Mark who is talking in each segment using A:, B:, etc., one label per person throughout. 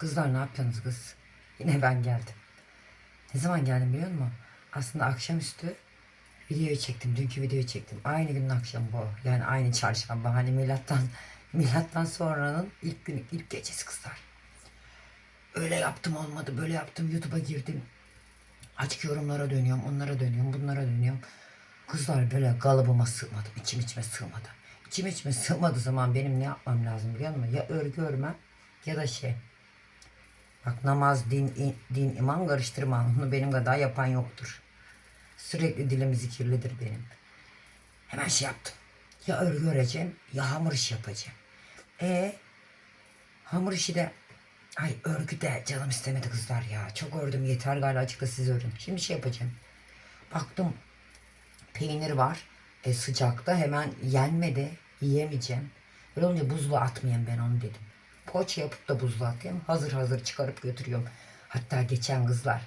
A: Kızlar ne yapıyorsunuz kız? Yine ben geldim. Ne zaman geldim biliyor musun? Aslında akşamüstü videoyu çektim. Dünkü videoyu çektim. Aynı günün akşamı bu. Yani aynı çarşamba. Hani milattan milattan sonranın ilk günü, ilk gecesi kızlar. Öyle yaptım olmadı. Böyle yaptım. YouTube'a girdim. Açık yorumlara dönüyorum. Onlara dönüyorum. Bunlara dönüyorum. Kızlar böyle kalıbıma sığmadım. içim içime sığmadı. İçim içime sığmadığı zaman benim ne yapmam lazım biliyor musun? Ya örgü örmem ya da şey. Bak namaz, din, din, iman karıştırma. Onu benim kadar yapan yoktur. Sürekli dilim zikirlidir benim. Hemen şey yaptım. Ya örgü öreceğim ya hamur işi yapacağım. E hamur işi de ay örgü de canım istemedi kızlar ya. Çok ördüm yeter galiba açıkta siz örün. Şimdi şey yapacağım. Baktım peynir var. E, sıcakta hemen yenmedi. Yiyemeyeceğim. Öyle olunca buzluğa atmayayım ben onu dedim. Poğaça yapıp da buzluğa atayım. Hazır hazır çıkarıp götürüyorum. Hatta geçen kızlar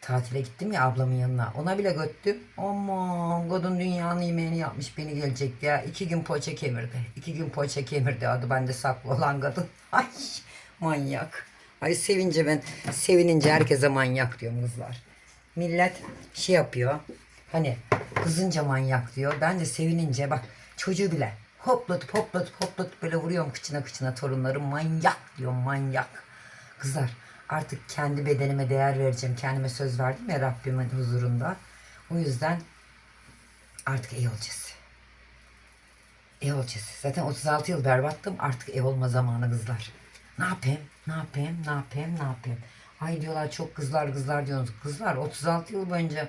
A: tatile gittim ya ablamın yanına. Ona bile götürdüm. Aman kadın dünyanın yemeğini yapmış beni gelecek ya. İki gün poğaça kemirdi. İki gün poğaça kemirdi. Adı bende saklı olan kadın. Ay manyak. Ay sevince ben sevinince herkese manyak diyorum kızlar. Millet şey yapıyor. Hani kızınca manyak diyor. Ben de sevinince bak çocuğu bile hoplatıp hoplatıp hoplatıp böyle vuruyorum kıçına kıçına torunlarım manyak diyorum manyak. Kızlar artık kendi bedenime değer vereceğim. Kendime söz verdim ya Rabbimin huzurunda. O yüzden artık iyi olacağız. İyi olacağız. Zaten 36 yıl berbattım. Artık iyi olma zamanı kızlar. Ne yapayım? Ne yapayım? Ne yapayım? Ne yapayım? Ay diyorlar çok kızlar kızlar diyorsunuz. Kızlar 36 yıl boyunca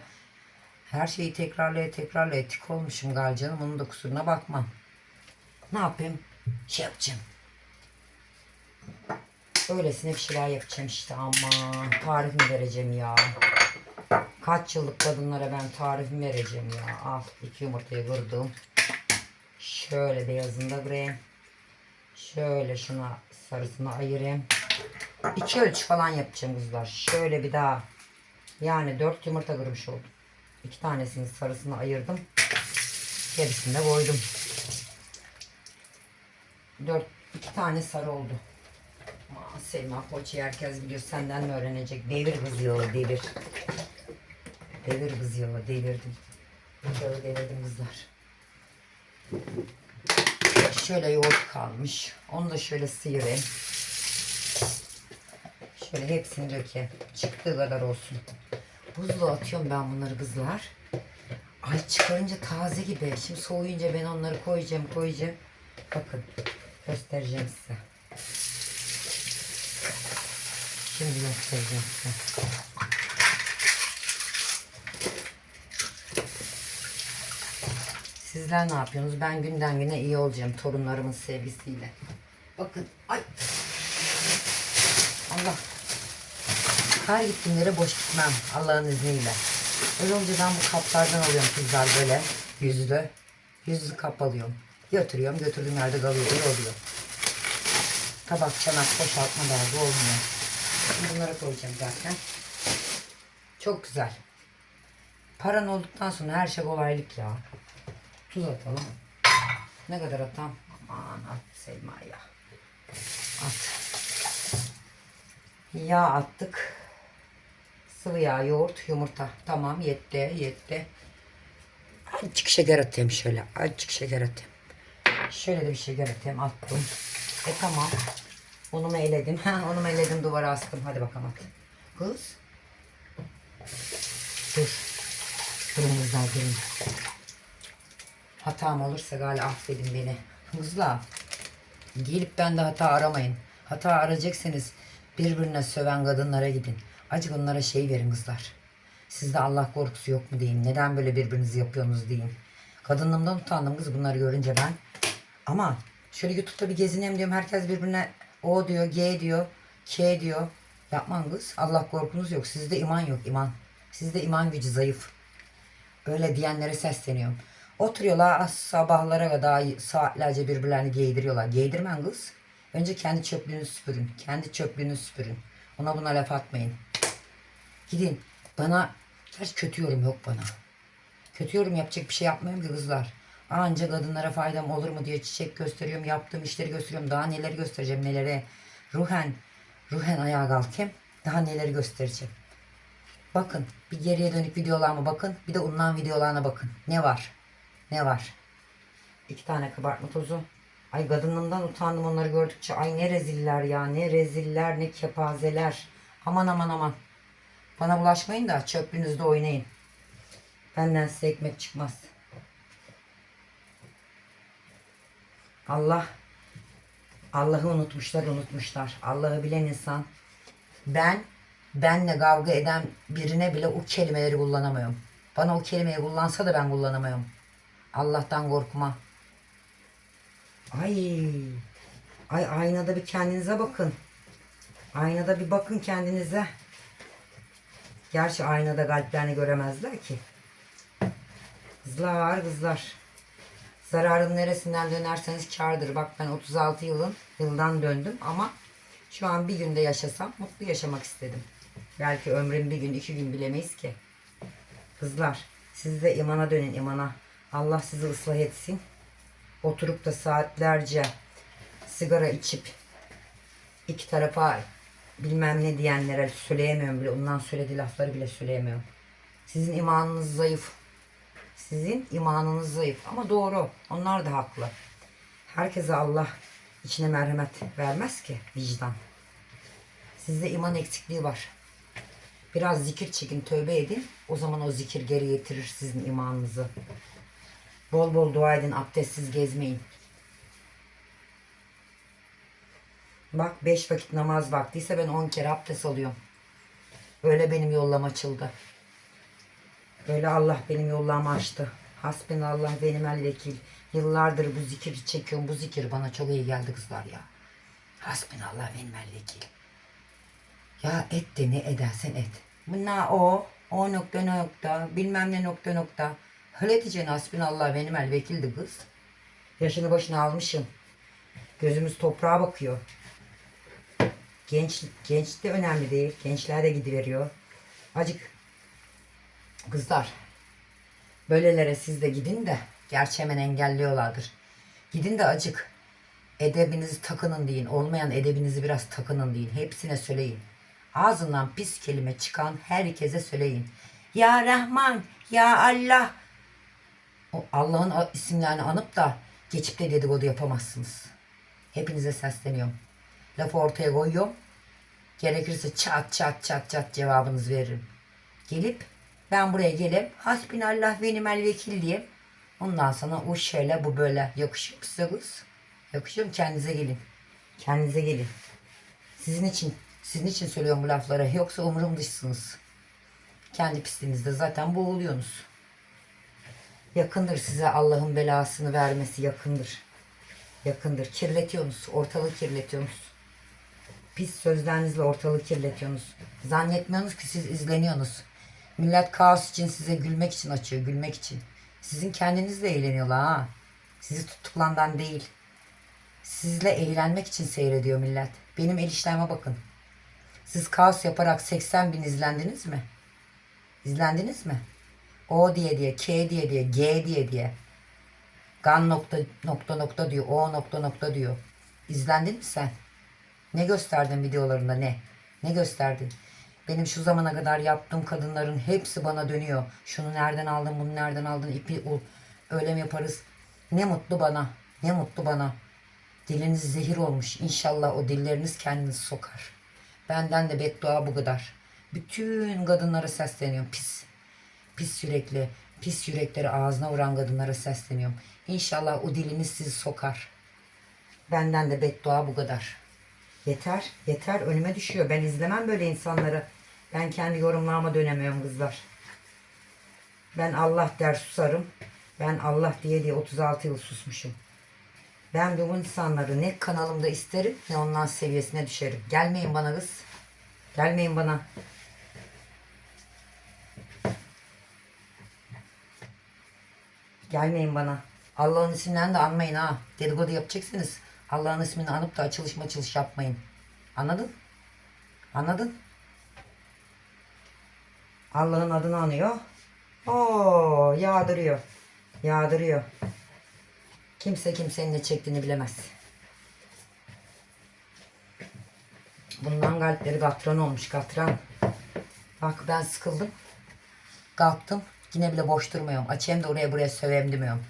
A: her şeyi tekrarlaya tekrarlaya tik olmuşum gal canım. Onun da kusuruna bakmam. Ne yapayım? Şey yapacağım. Öylesine bir şeyler yapacağım işte ama tarif mi vereceğim ya? Kaç yıllık kadınlara ben tarif mi vereceğim ya? Al iki yumurtayı kırdım. Şöyle beyazını da kırayım. Şöyle şuna sarısını ayırayım. İki ölçü falan yapacağım kızlar. Şöyle bir daha. Yani dört yumurta kırmış oldum. İki tanesinin sarısını ayırdım. Gerisini de koydum. Dört, iki tane sarı oldu. Aman Selma Koç'u herkes biliyor. Senden mi öğrenecek? Devir kız yolu devir. Devir kız yolu devirdim. Yağı devirdim kızlar. Şöyle yoğurt kalmış. Onu da şöyle sıyırayım. Şöyle hepsini dökeyim. Çıktığı kadar olsun. Buzluğa atıyorum ben bunları kızlar. Ay çıkarınca taze gibi. Şimdi soğuyunca ben onları koyacağım koyacağım. Bakın göstereceğim size. Şimdi göstereceğim size. Sizler ne yapıyorsunuz? Ben günden güne iyi olacağım torunlarımın sevgisiyle. Bakın ay. Allah. Her gittiğim yere boş gitmem Allah'ın izniyle. Öyle olunca ben bu kaplardan alıyorum kızlar böyle yüzlü. Yüzlü kap alıyorum. Götürüyorum. Götürdüğüm yerde kalıyor. İyi oluyor. Tabak, çanak, boşaltma derdi olmuyor. Şimdi bunları koyacağım zaten. Çok güzel. Paran olduktan sonra her şey kolaylık ya. Tuz atalım. Ne kadar atam? Aman at Selma ya. At. Yağ attık. Sıvı yağ, yoğurt, yumurta. Tamam yetti, yetti. Azıcık şeker atayım şöyle. Azıcık şeker atayım. Şöyle de bir şeker atayım. Attım. E tamam. Unumu eledim. Ha, unumu eledim duvara astım. Hadi bakalım at. Kız. Dur. Durun kızlar durun. Hatam olursa gali affedin beni. Kızlar. Gelip bende hata aramayın. Hata arayacaksınız birbirine söven kadınlara gidin. Acık onlara şey verin kızlar. Sizde Allah korkusu yok mu deyin. Neden böyle birbirinizi yapıyorsunuz deyin. Kadınlığımdan utandım kız bunları görünce ben. Ama şöyle YouTube'da bir gezineyim diyorum. Herkes birbirine O diyor, G diyor, K diyor. Yapman kız. Allah korkunuz yok. Sizde iman yok iman. Sizde iman gücü zayıf. Öyle diyenlere sesleniyorum. Oturuyorlar sabahlara kadar saatlerce birbirlerini giydiriyorlar. Giydirmen kız. Önce kendi çöplüğünü süpürün. Kendi çöplüğünü süpürün. Ona buna laf atmayın. Gidin. Bana gerçi kötü yorum yok bana. Kötü yorum yapacak bir şey yapmıyorum ki kızlar. Anca kadınlara faydam olur mu diye çiçek gösteriyorum. Yaptığım işleri gösteriyorum. Daha neleri göstereceğim nelere. Ruhen ruhen ayağa kalkayım. Daha neleri göstereceğim. Bakın bir geriye dönük videolarıma bakın. Bir de ondan videolarına bakın. Ne var? Ne var? İki tane kabartma tozu. Ay kadınlığımdan utandım onları gördükçe. Ay ne reziller ya. Ne reziller ne kepazeler. Aman aman aman. Bana bulaşmayın da çöplüğünüzde oynayın. Benden size ekmek çıkmaz. Allah Allah'ı unutmuşlar unutmuşlar. Allah'ı bilen insan ben benle kavga eden birine bile o kelimeleri kullanamıyorum. Bana o kelimeyi kullansa da ben kullanamıyorum. Allah'tan korkma. Ay. Ay aynada bir kendinize bakın. Aynada bir bakın kendinize. Gerçi aynada kalplerini göremezler ki. Kızlar kızlar. Zararın neresinden dönerseniz kardır. Bak ben 36 yılın yıldan döndüm ama şu an bir günde yaşasam mutlu yaşamak istedim. Belki ömrüm bir gün iki gün bilemeyiz ki. Kızlar siz de imana dönün imana. Allah sizi ıslah etsin. Oturup da saatlerce sigara içip iki tarafa bilmem ne diyenlere söyleyemiyorum bile. Ondan söylediği lafları bile söyleyemiyorum. Sizin imanınız zayıf. Sizin imanınız zayıf ama doğru. Onlar da haklı. Herkese Allah içine merhamet vermez ki vicdan. Sizde iman eksikliği var. Biraz zikir çekin, tövbe edin. O zaman o zikir geri getirir sizin imanınızı. Bol bol dua edin, abdestsiz gezmeyin. Bak beş vakit namaz vaktiyse ben on kere abdest alıyorum. Öyle benim yollam açıldı. Böyle Allah benim yollamı açtı. Hasbinallah benim el vekil. Yıllardır bu zikir çekiyorum. Bu zikir bana çok iyi geldi kızlar ya. Hasbinallah benim el vekil. Ya et de ne edersen et. Bunlar o. O nokta nokta. Bilmem ne nokta nokta. Diyeceksin hasbinallah benim el vekildi kız. Yaşını başına almışım. Gözümüz toprağa bakıyor. Genç, genç de önemli değil. Gençler de gidiveriyor. Acık Kızlar böylelere siz de gidin de gerçi engelliyorlardır. Gidin de acık edebinizi takının deyin. Olmayan edebinizi biraz takının deyin. Hepsine söyleyin. Ağzından pis kelime çıkan herkese söyleyin. Ya Rahman, Ya Allah. O Allah'ın isimlerini anıp da geçip de dedikodu yapamazsınız. Hepinize sesleniyorum. Lafı ortaya koyuyorum. Gerekirse çat çat çat çat cevabınızı veririm. Gelip ben buraya gelip hasbinallah benim el vekil diyeyim. Ondan sonra o şöyle bu böyle yakışıyor mu size kız? Yakışıyor mu? Kendinize gelin. Kendinize gelin. Sizin için sizin için söylüyorum bu lafları. Yoksa umurum dışsınız. Kendi pisliğinizde zaten boğuluyorsunuz. Yakındır size Allah'ın belasını vermesi yakındır. Yakındır. Kirletiyorsunuz. Ortalığı kirletiyorsunuz. Pis sözlerinizle ortalığı kirletiyorsunuz. Zannetmiyorsunuz ki siz izleniyorsunuz. Millet kaos için size gülmek için açıyor. Gülmek için. Sizin kendinizle eğleniyorlar ha. Sizi tutuklandan değil. Sizle eğlenmek için seyrediyor millet. Benim el işlerime bakın. Siz kaos yaparak 80 bin izlendiniz mi? İzlendiniz mi? O diye diye, K diye diye, G diye diye. Gan nokta nokta nokta diyor. O nokta nokta diyor. İzlendin mi sen? Ne gösterdin videolarında ne? Ne gösterdin? Benim şu zamana kadar yaptığım kadınların hepsi bana dönüyor. Şunu nereden aldın, bunu nereden aldın, ipi ul. Öyle mi yaparız? Ne mutlu bana. Ne mutlu bana. Diliniz zehir olmuş. İnşallah o dilleriniz kendinizi sokar. Benden de beddua bu kadar. Bütün kadınlara sesleniyorum. Pis. Pis yürekli. Pis yürekleri ağzına vuran kadınlara sesleniyorum. İnşallah o diliniz sizi sokar. Benden de beddua bu kadar. Yeter, yeter. Önüme düşüyor. Ben izlemem böyle insanları. Ben kendi yorumlarıma dönemiyorum kızlar. Ben Allah der susarım. Ben Allah diye diye 36 yıl susmuşum. Ben bu insanları ne kanalımda isterim ne ondan seviyesine düşerim. Gelmeyin bana kız. Gelmeyin bana. Gelmeyin bana. Allah'ın isimlerini de anmayın ha. Dedikodu yapacaksınız. Allah'ın ismini anıp da açılış maçılış yapmayın. Anladın? Anladın? Allah'ın adını anıyor. Oo yağdırıyor. Yağdırıyor. Kimse kimsenin ne çektiğini bilemez. Bundan galipleri katran olmuş katran. Bak ben sıkıldım. Kalktım. Yine bile boş durmuyorum. Açayım da oraya buraya söveyim demiyorum.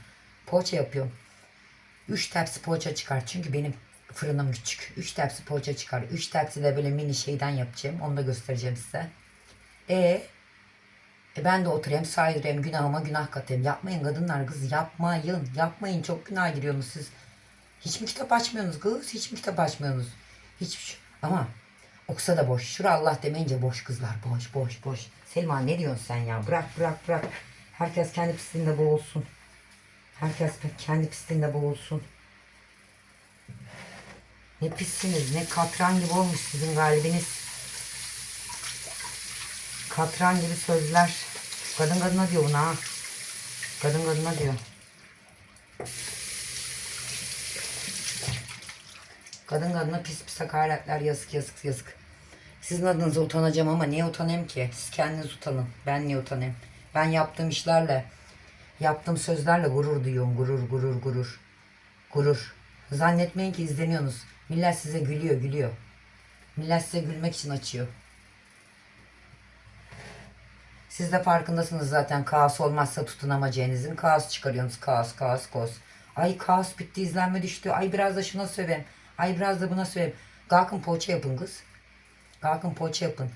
A: Poğaça yapıyorum. Üç tepsi poğaça çıkar. Çünkü benim fırınım küçük. Üç tepsi poğaça çıkar. Üç tepsi de böyle mini şeyden yapacağım. Onu da göstereceğim size. E, e ben de oturayım saydırayım günahıma günah katayım. Yapmayın kadınlar kız yapmayın. Yapmayın çok günah giriyorsunuz siz. Hiç mi kitap açmıyorsunuz kız? Hiç mi kitap açmıyorsunuz? Hiç ama okusa da boş. Şura Allah demeyince boş kızlar. Boş boş boş. Selma ne diyorsun sen ya? Bırak bırak bırak. Herkes kendi pisliğinde boğulsun. Herkes kendi pisliğinde boğulsun. Ne pissiniz ne katran gibi olmuş sizin galibiniz. Katran gibi sözler. Kadın kadına diyor buna ha. Kadın kadına diyor. Kadın kadına pis pis hakaretler yazık yazık yazık. Sizin adınıza utanacağım ama niye utanayım ki? Siz kendiniz utanın. Ben niye utanayım? Ben yaptığım işlerle, yaptığım sözlerle gurur duyuyorum. Gurur, gurur, gurur. Gurur. Zannetmeyin ki izleniyorsunuz. Millet size gülüyor, gülüyor. Millet size gülmek için açıyor. Siz de farkındasınız zaten kaos olmazsa tutunamayacağınızın. Kaos çıkarıyorsunuz. Kaos, kaos, kaos. Ay kaos bitti, izlenme düştü. Ay biraz da şuna söveyim. Ay biraz da buna söveyim. Kalkın poğaça yapın kız. Kalkın poğaça yapın.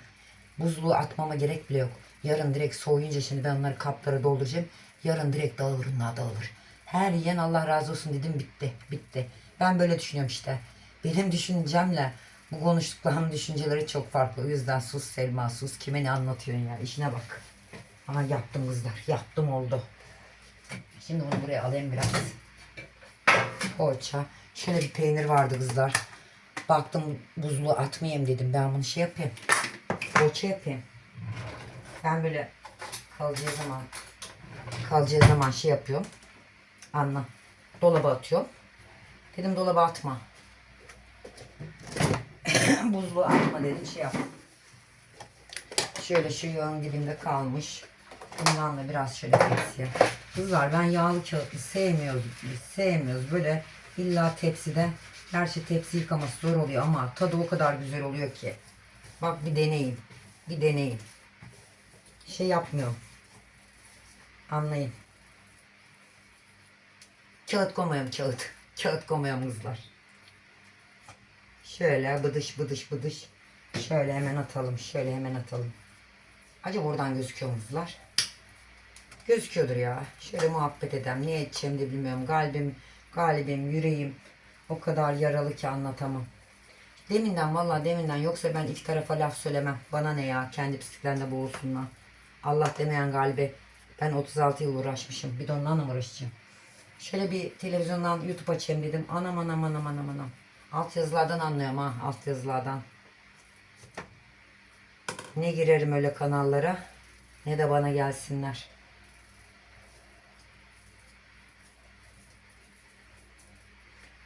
A: Buzluğu atmama gerek bile yok. Yarın direkt soğuyunca şimdi ben onları kaplara dolduracağım. Yarın direkt dağılır onlar dağılır. Her yiyen Allah razı olsun dedim bitti. Bitti. Ben böyle düşünüyorum işte. Benim düşüncemle bu konuştuklarımın düşünceleri çok farklı. O yüzden sus Selma sus. Kime ne anlatıyorsun ya? İşine bak. Aa yaptım kızlar. Yaptım oldu. Şimdi bunu buraya alayım biraz. Poğaça. Şöyle bir peynir vardı kızlar. Baktım buzluğu atmayayım dedim. Ben bunu şey yapayım. Poğaça yapayım. Ben böyle kalacağı zaman kalacağı zaman şey yapıyorum. Anla. Dolaba atıyorum. Dedim dolaba atma. Buzluğu atma dedim şey yap. Şöyle şu yağın dibinde kalmış. Bundan da biraz şöyle tepsiye. Kızlar ben yağlı kağıtlı sevmiyoruz. Sevmiyoruz. Böyle illa tepside. Gerçi tepsi yıkaması zor oluyor ama tadı o kadar güzel oluyor ki. Bak bir deneyin. Bir deneyin. Şey yapmıyorum. Anlayın. Kağıt koymayalım kağıt. Kağıt koymayalım kızlar. Şöyle bıdış bıdış bıdış. Şöyle hemen atalım. Şöyle hemen atalım. Acaba oradan gözüküyor mu kızlar? Gözüküyordur ya. Şöyle muhabbet edem. Ne edeceğim de bilmiyorum. Kalbim, kalbim, yüreğim o kadar yaralı ki anlatamam. Deminden vallahi deminden yoksa ben iki tarafa laf söylemem. Bana ne ya kendi pisliklerinde boğulsunlar. Allah demeyen galibi ben 36 yıl uğraşmışım. Bir de ondan uğraşacağım? Şöyle bir televizyondan YouTube açayım dedim. Anam anam anam anam anam. Alt yazılardan anlıyorum ha. Alt yazılardan. Ne girerim öyle kanallara ne de bana gelsinler.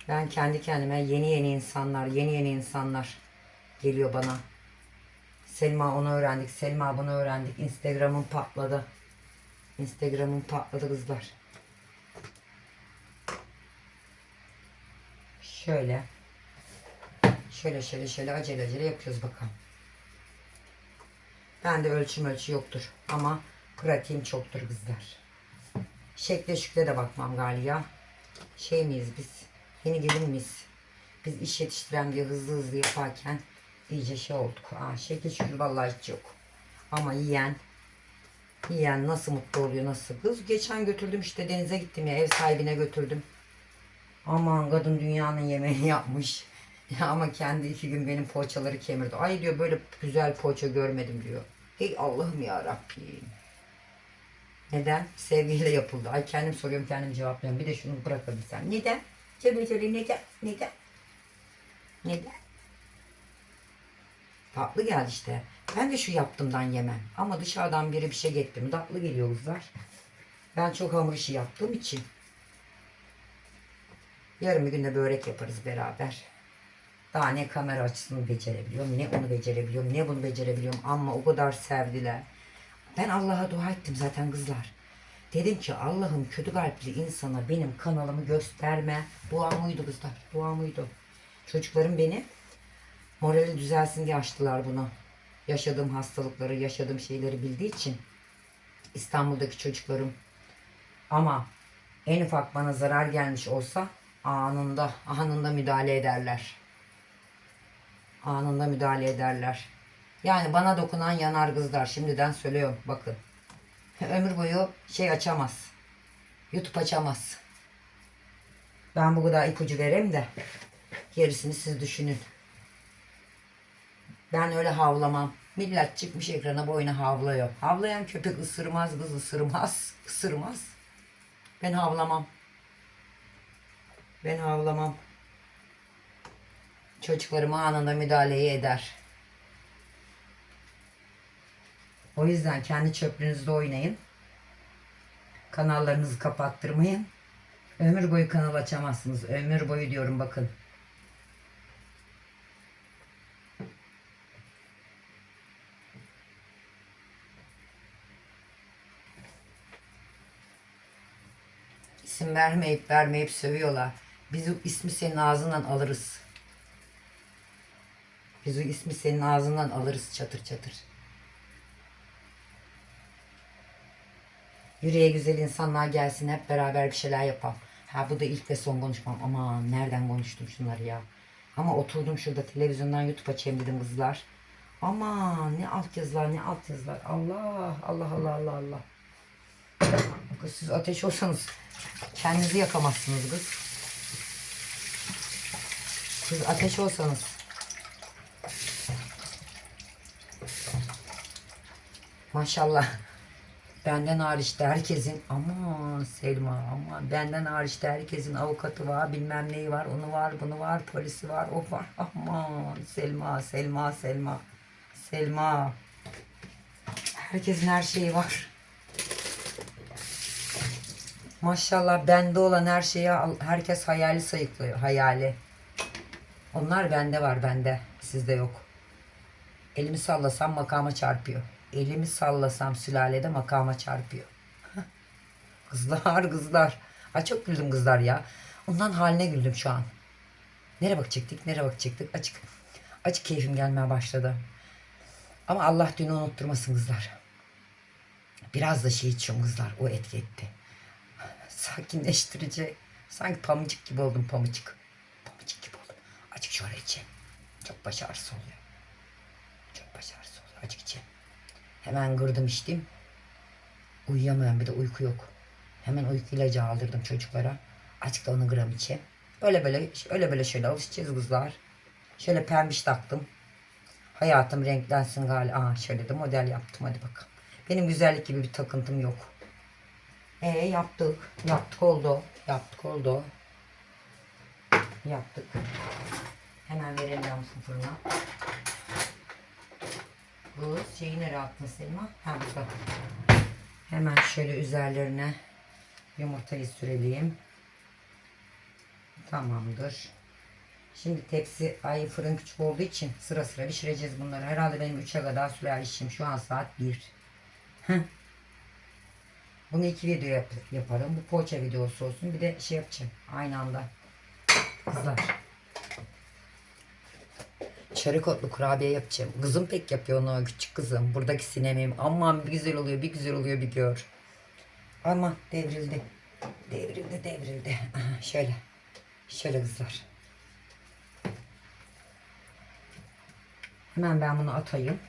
A: Ben kendi kendime yeni yeni insanlar, yeni yeni insanlar geliyor bana. Selma onu öğrendik, Selma bunu öğrendik. Instagram'ım patladı. Instagram'ım patladı kızlar. Şöyle. Şöyle şöyle şöyle acele acele yapıyoruz bakalım. Ben de ölçüm ölçü yoktur. Ama pratiğim çoktur kızlar. Şekle şükle de bakmam galiba. Şey miyiz biz? Yeni gelin miyiz? Biz iş yetiştiren diye hızlı hızlı yaparken iyice şey olduk. Aa, şekil şükür vallahi hiç yok. Ama yiyen yiyen nasıl mutlu oluyor nasıl? Kız geçen götürdüm işte denize gittim ya ev sahibine götürdüm. Aman kadın dünyanın yemeğini yapmış. Ama kendi iki gün benim poğaçaları kemirdi. Ay diyor böyle güzel poğaça görmedim diyor. Hey Allah'ım ya Rabbim. Neden? Sevgiyle yapıldı. Ay kendim soruyorum kendim cevaplıyorum. Bir de şunu bırakabilsem. Neden? Söyle söyle neden? Neden? Neden? Tatlı geldi işte. Ben de şu yaptımdan yemem. Ama dışarıdan biri bir şey getirdi mi tatlı geliyor kızlar. Ben çok hamur işi yaptığım için. Yarın bir günde börek yaparız beraber. Daha ne kamera açısını becerebiliyorum, ne onu becerebiliyorum, ne bunu becerebiliyorum. Ama o kadar sevdiler. Ben Allah'a dua ettim zaten kızlar. Dedim ki Allah'ım kötü kalpli insana benim kanalımı gösterme. Duam uydu kızlar, duam uydu. Çocuklarım beni Morali düzelsin diye açtılar bunu. Yaşadığım hastalıkları, yaşadığım şeyleri bildiği için. İstanbul'daki çocuklarım. Ama en ufak bana zarar gelmiş olsa anında, anında müdahale ederler. Anında müdahale ederler. Yani bana dokunan yanar kızlar. Şimdiden söylüyorum bakın. Ömür boyu şey açamaz. YouTube açamaz. Ben bu kadar ipucu vereyim de gerisini siz düşünün. Ben öyle havlamam. Millet çıkmış ekrana boyuna havlıyor. Havlayan köpek ısırmaz, kız ısırmaz, ısırmaz. Ben havlamam. Ben havlamam. Çocuklarım anında müdahaleyi eder. O yüzden kendi çöplüğünüzde oynayın. Kanallarınızı kapattırmayın. Ömür boyu kanal açamazsınız. Ömür boyu diyorum bakın. İsim vermeyip vermeyip sövüyorlar. Biz ismi senin ağzından alırız. Biz o ismi senin ağzından alırız çatır çatır. Yüreğe güzel insanlar gelsin hep beraber bir şeyler yapalım. Ha bu da ilk ve son konuşmam. Aman nereden konuştum şunları ya. Ama oturdum şurada televizyondan YouTube açayım dedim kızlar. Aman ne alt yazılar ne alt yazılar. Allah Allah Allah Allah Allah. Kız siz ateş olsanız kendinizi yakamazsınız kız. Siz ateş olsanız. Maşallah. Benden hariç herkesin ama Selma ama benden hariç herkesin avukatı var bilmem neyi var onu var bunu var polisi var o var. Aman Selma Selma Selma. Selma. Herkesin her şeyi var. Maşallah bende olan her şeyi herkes hayali sayıklıyor hayali. Onlar bende var bende. Sizde yok. Elimi sallasam makama çarpıyor elimi sallasam sülalede makama çarpıyor. kızlar kızlar. Ay çok güldüm kızlar ya. Ondan haline güldüm şu an. Nereye bakacaktık nereye bakacaktık açık. Açık keyfim gelmeye başladı. Ama Allah dünü unutturmasın kızlar. Biraz da şey içiyorum kızlar. O etki etti. Sakinleştirici. Sanki pamuk gibi oldum pamuk. Pamuk gibi oldum. Açık şöyle içeyim. Çok baş ağrısı oluyor. Çok baş ağrısı oluyor. Açık içeyim. Hemen kırdım içtim. Uyuyamıyorum bir de uyku yok. Hemen uyku ilacı aldırdım çocuklara. Açık da onu gram içe. Öyle böyle öyle böyle şöyle alışacağız kızlar. Şöyle pembiş taktım. Hayatım renklensin gali. Aa şöyle de model yaptım hadi bakalım. Benim güzellik gibi bir takıntım yok. E yaptık. Yaptık oldu. Yaptık oldu. Yaptık. Hemen verelim fırına. Bu şeyi nereye attın Selma? Ha burada. Hemen şöyle üzerlerine yumurtayı süreleyeyim. Tamamdır. Şimdi tepsi ay fırın küçük olduğu için sıra sıra pişireceğiz bunları. Herhalde benim 3'e kadar sürer işim. Şu an saat 1. Heh. Bunu iki video yap- yaparım. Bu poğaça videosu olsun. Bir de şey yapacağım. Aynı anda. Kızlar. Çörek otlu kurabiye yapacağım. Kızım pek yapıyor onu küçük kızım. Buradaki sinemim. Aman bir güzel oluyor bir güzel oluyor bir gör. Aman devrildi. Devrildi devrildi. Şöyle. Şöyle kızlar. Hemen ben bunu atayım.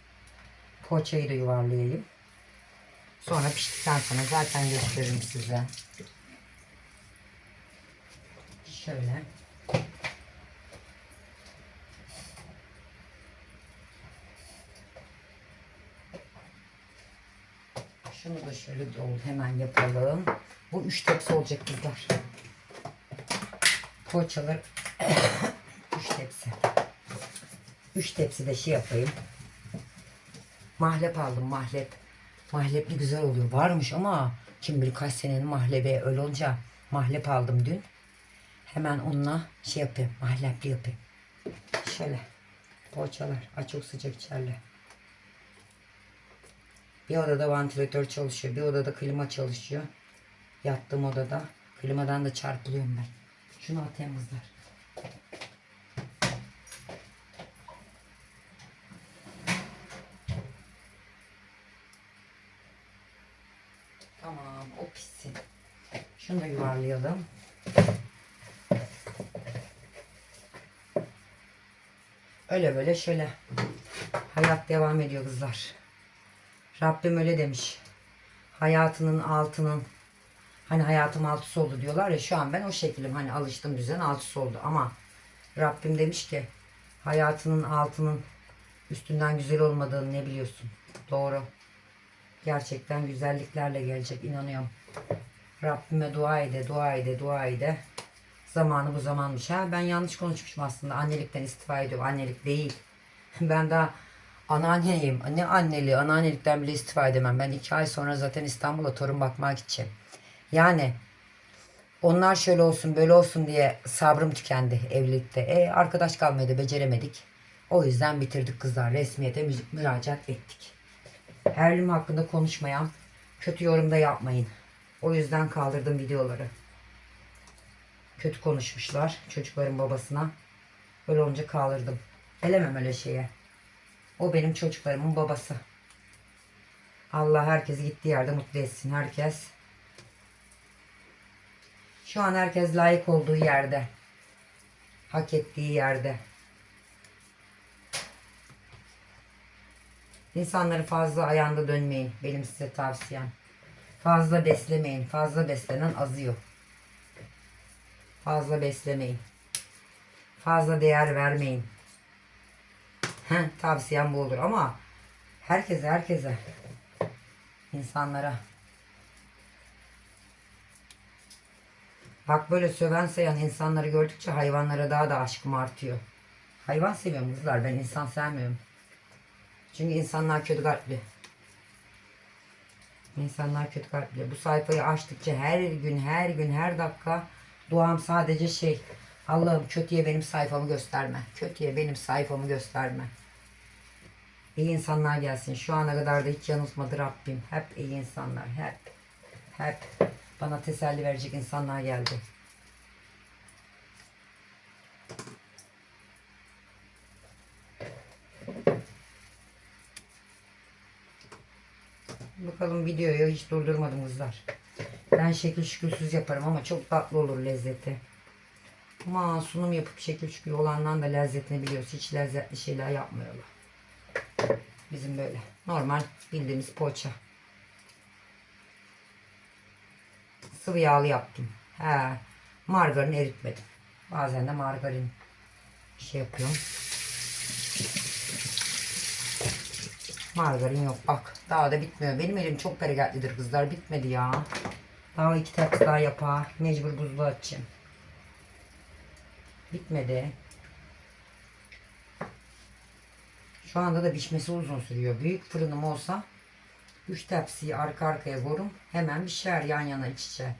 A: Poğaçayı da yuvarlayayım. Sonra piştikten sonra zaten gösteririm size. Şöyle. Şunu da şöyle dol hemen yapalım. Bu üç tepsi olacak kızlar. Poğaçalar üç tepsi. Üç tepsi de şey yapayım. Mahlep aldım mahlep. Mahlepli güzel oluyor. Varmış ama kim bilir kaç senenin mahlebi öyle olunca mahlep aldım dün. Hemen onunla şey yapayım. Mahlepli yapayım. Şöyle. Poğaçalar. Ay çok sıcak içerler. Bir odada vantilatör çalışıyor. Bir odada klima çalışıyor. Yattığım odada. Klimadan da çarpılıyorum ben. Şunu atayım kızlar. Tamam o pissin. Şunu da yuvarlayalım. Öyle böyle şöyle. Hayat devam ediyor kızlar. Rabbim öyle demiş. Hayatının altının hani hayatım altısı oldu diyorlar ya şu an ben o şekildim hani alıştım düzen altısı oldu ama Rabbim demiş ki hayatının altının üstünden güzel olmadığını ne biliyorsun? Doğru. Gerçekten güzelliklerle gelecek inanıyorum. Rabbime dua ede, dua ede, dua ede. Zamanı bu zamanmış. Ha, ben yanlış konuşmuşum aslında. Annelikten istifa ediyorum. Annelik değil. Ben daha anneanneyim. Ne anneliği, anneannelikten bile istifa edemem. Ben iki ay sonra zaten İstanbul'a torun bakmaya gideceğim. Yani onlar şöyle olsun böyle olsun diye sabrım tükendi evlilikte. E, arkadaş kalmayı da beceremedik. O yüzden bitirdik kızlar. Resmiyete müzik müracaat ettik. Herlim hakkında konuşmayan kötü yorumda yapmayın. O yüzden kaldırdım videoları. Kötü konuşmuşlar çocukların babasına. Öyle olunca kaldırdım. Gelemem öyle şeye. O benim çocuklarımın babası. Allah herkesi gittiği yerde mutlu etsin. Herkes şu an herkes layık olduğu yerde. Hak ettiği yerde. İnsanları fazla ayağında dönmeyin. Benim size tavsiyem. Fazla beslemeyin. Fazla beslenen azıyor. Fazla beslemeyin. Fazla değer vermeyin. Heh, tavsiyem bu olur ama herkese herkese insanlara Bak böyle söven sayan insanları gördükçe hayvanlara daha da aşkım artıyor. Hayvan seviyorum kızlar. Ben insan sevmiyorum. Çünkü insanlar kötü kalpli. İnsanlar kötü kalpli. Bu sayfayı açtıkça her gün, her gün, her dakika duam sadece şey. Allah'ım kötüye benim sayfamı gösterme. Kötüye benim sayfamı gösterme. İyi insanlar gelsin. Şu ana kadar da hiç yanıltmadı Rabbim. Hep iyi insanlar. Hep. Hep. Bana teselli verecek insanlar geldi. Bakalım videoyu hiç durdurmadım kızlar. Ben şekil şükürsüz yaparım ama çok tatlı olur lezzeti. Ama sunum yapıp şekil şükür olandan da lezzetini biliyoruz. Hiç lezzetli şeyler yapmıyorlar. Bizim böyle normal bildiğimiz poğaça. Sıvı yağlı yaptım. He, margarin eritmedim. Bazen de margarin şey yapıyorum. Margarin yok bak. Daha da bitmiyor. Benim elim çok bereketlidir kızlar. Bitmedi ya. Daha iki tepsi daha yapar. Mecbur buzluğa açayım. Bitmedi. Şu anda da pişmesi uzun sürüyor. Büyük fırınım olsa 3 tepsiyi arka arkaya koyarım. Hemen pişer yan yana iç içe.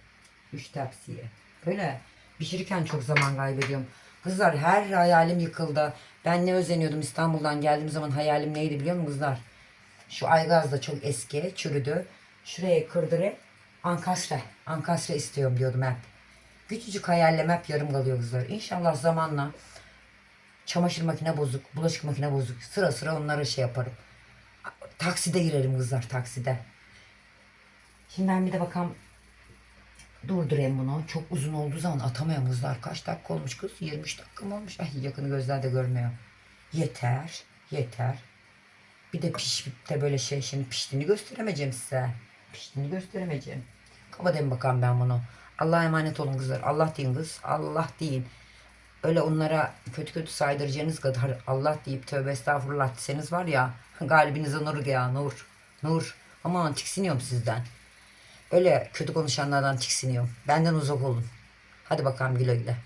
A: 3 tepsiyi. Böyle pişirirken çok zaman kaybediyorum. Kızlar her hayalim yıkıldı. Ben ne özeniyordum İstanbul'dan geldiğim zaman hayalim neydi biliyor musunuz kızlar? Şu aygaz da çok eski, çürüdü. Şuraya kırdırı ankastre. Ankastre istiyorum diyordum hep. Küçücük hayallerim hep yarım kalıyor kızlar. İnşallah zamanla çamaşır makine bozuk, bulaşık makine bozuk. Sıra sıra onları şey yaparım. Takside girerim kızlar takside. Şimdi ben bir de bakalım durdurayım bunu. Çok uzun olduğu zaman atamıyorum kızlar. Kaç dakika olmuş kız? 23 dakika mı olmuş? Ay yakını gözler de görmüyor. Yeter. Yeter. Bir de pişip de böyle şey şimdi piştiğini gösteremeyeceğim size. Piştiğini gösteremeyeceğim. Kapatayım bakalım ben bunu. Allah'a emanet olun kızlar. Allah deyin kız. Allah deyin. Öyle onlara kötü kötü saydıracağınız kadar Allah deyip tövbe estağfurullah deseniz var ya galibinize nur ya nur. Nur. Aman tiksiniyorum sizden. Öyle kötü konuşanlardan tiksiniyorum. Benden uzak olun. Hadi bakalım güle güle.